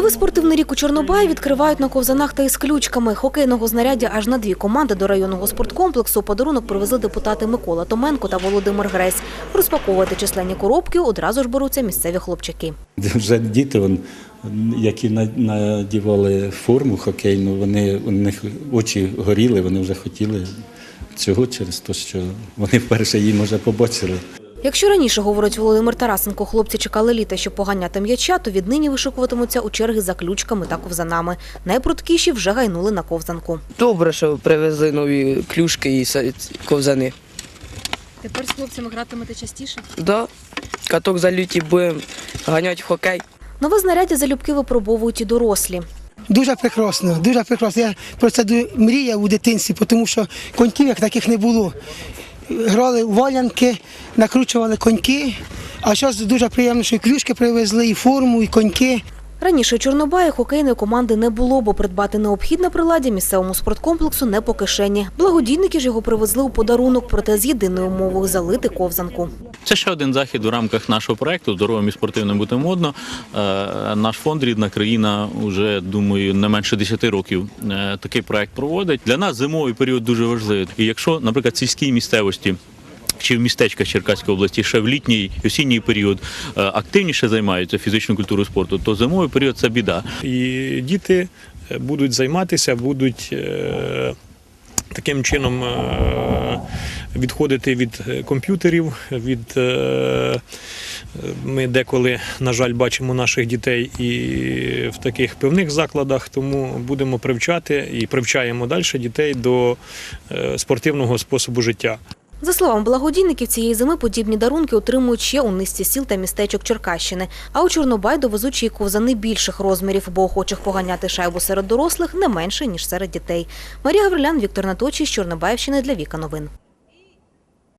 Новий спортивний рік у Чорнобаї відкривають на ковзанах та із ключками. Хокейного знаряддя аж на дві команди до районного спорткомплексу подарунок привезли депутати Микола Томенко та Володимир Гресь. Розпаковувати численні коробки одразу ж беруться місцеві хлопчаки. Вже діти, які надівали форму хокейну, вони, у них очі горіли, вони вже хотіли цього через те, що вони вперше її може побачили. Якщо раніше, говорить Володимир Тарасенко, хлопці чекали літа, щоб поганяти м'яча, то віднині вишикуватимуться у черги за ключками та ковзанами. Найпруткіші вже гайнули на ковзанку. Добре, що привезли нові клюшки і ковзани. Тепер з хлопцями гратимете частіше? Да, каток залюті будемо ганяти в хокей. Нове знаряддя залюбки випробовують і дорослі. Дуже прекрасно, дуже прекрасно. Я про це мріяв у дитинстві, тому що коньків як таких не було. Грали в валянки, накручували коньки, а зараз дуже приємно, що і клюшки привезли, і форму, і коньки. Раніше Чорнобаї хокейної команди не було, бо придбати необхідне приладдя місцевому спорткомплексу не по кишені. Благодійники ж його привезли у подарунок, проте з єдиною умовою залити ковзанку. Це ще один захід у рамках нашого проекту Здоровим і спортивним бути модно. Е, Наш фонд Рідна країна вже думаю не менше 10 років е, такий проект проводить. Для нас зимовий період дуже важливий. І якщо, наприклад, сільській місцевості. Чи в містечках Черкаської області ще в літній і осінній період е, активніше займаються фізичною культурою спорту, то зимовий період це біда. і діти будуть займатися, будуть таким чином відходити від е, комп'ютерів. Від, е, ми деколи, на жаль, бачимо наших дітей і в таких певних закладах, тому будемо привчати і привчаємо далі дітей до е, спортивного способу життя. За словами благодійників, цієї зими подібні дарунки отримують ще у низці сіл та містечок Черкащини. А у Чорнобай довезуть ще ковзани більших розмірів, бо охочих поганяти шайбу серед дорослих не менше, ніж серед дітей. Марія Гаврилян, Віктор Наточій з Чорнобаївщини для Віка Новин.